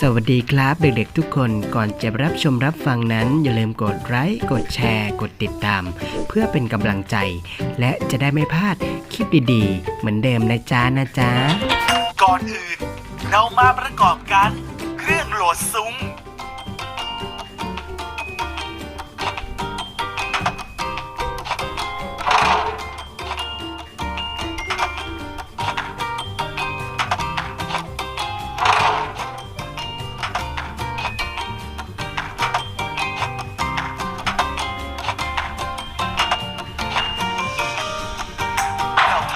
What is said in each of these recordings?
สวัสดีครับเด็กๆทุกคนก่อนจะรับชมรับฟังนั้น อย่าลืมกดไลค์กดแชร์ กดติดตาม เพื่อเป็นกำลังใจ และจะได้ไม่พลาดคลิปดีๆ เหมือนเดิมนะจ๊ะนะจ๊ะ ก่อนอื่น เรามาประกอบกัน เครื่องโหลดซุ้ม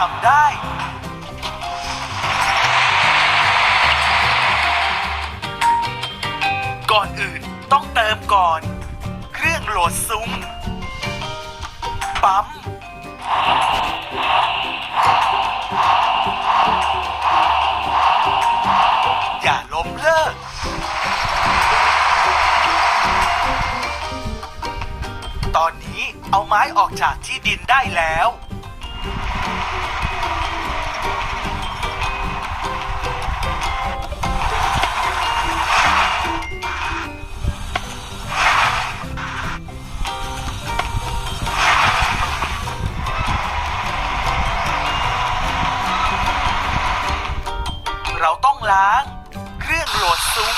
ทำได้ ก่อนอื่นต้องเติมก่อน เครื่องโหลดซุ้ม ปั๊ม อย่าล้มเลิก ตอนนี้เอาไม้ออกจากที่ดินได้แล้ว ล้าง เครื่องโหลดซุ้ม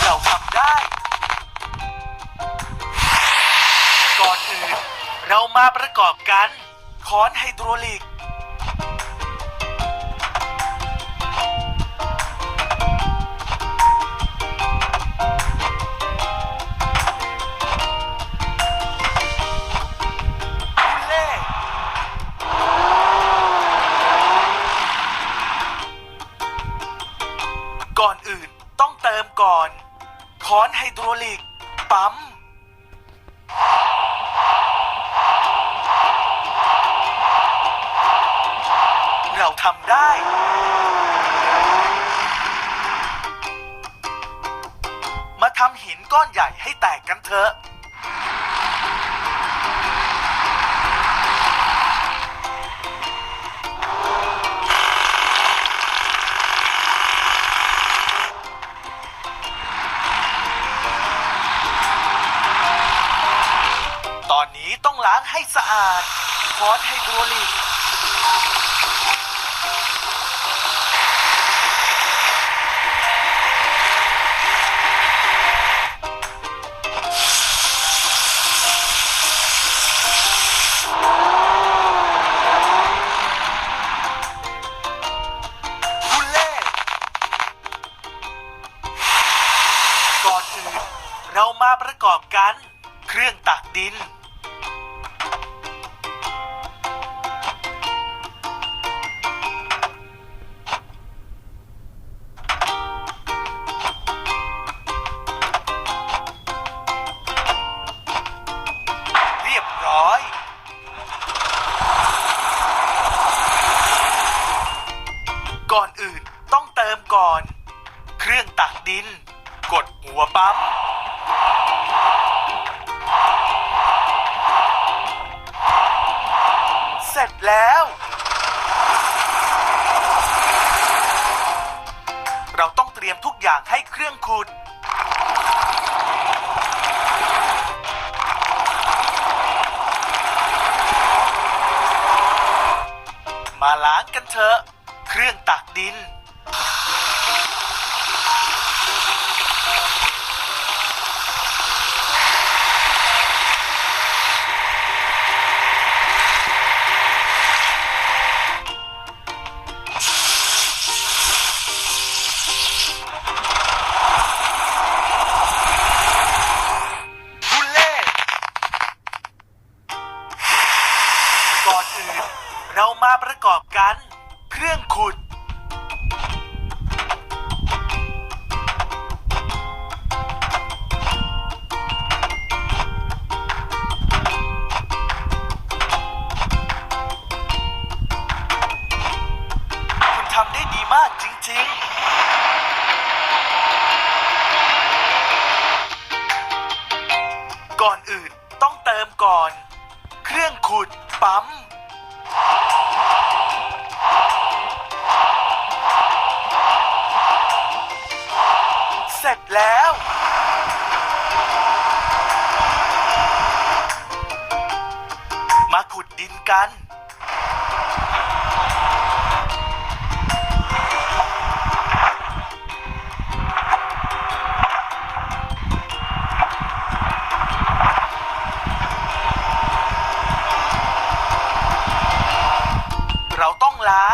เราทำได้ ก่อนอื่น เรามาประกอบกัน ค้อนไฮดรอลิกบุเล่ ก่อนอื่นต้องเติมก่อน ค้อนไฮดรอลิก ปั๊ม ทำได้ มาทำหินก้อนใหญ่ให้แตกกันเถอะ ตอนนี้ต้องล้างให้สะอาดค้อนไฮดรอลิก กอบกัน เครื่องตักดิน เรียบร้อย ก่อนอื่นต้องเติมก่อน เครื่องตักดิน กดหัวปั๊ม เสร็จแล้ว เราต้องเตรียมทุกอย่างให้เครื่องขุด มาล้างกันเถอะ เครื่องตักดิน กอบกัน เครื่องขุด คุณทำได้ดีมากจริง ๆ ก่อนอื่นต้องเติมก่อน เครื่องขุดปั๊ม บแล้ว มาขุดดินกัน เราต้องล้าง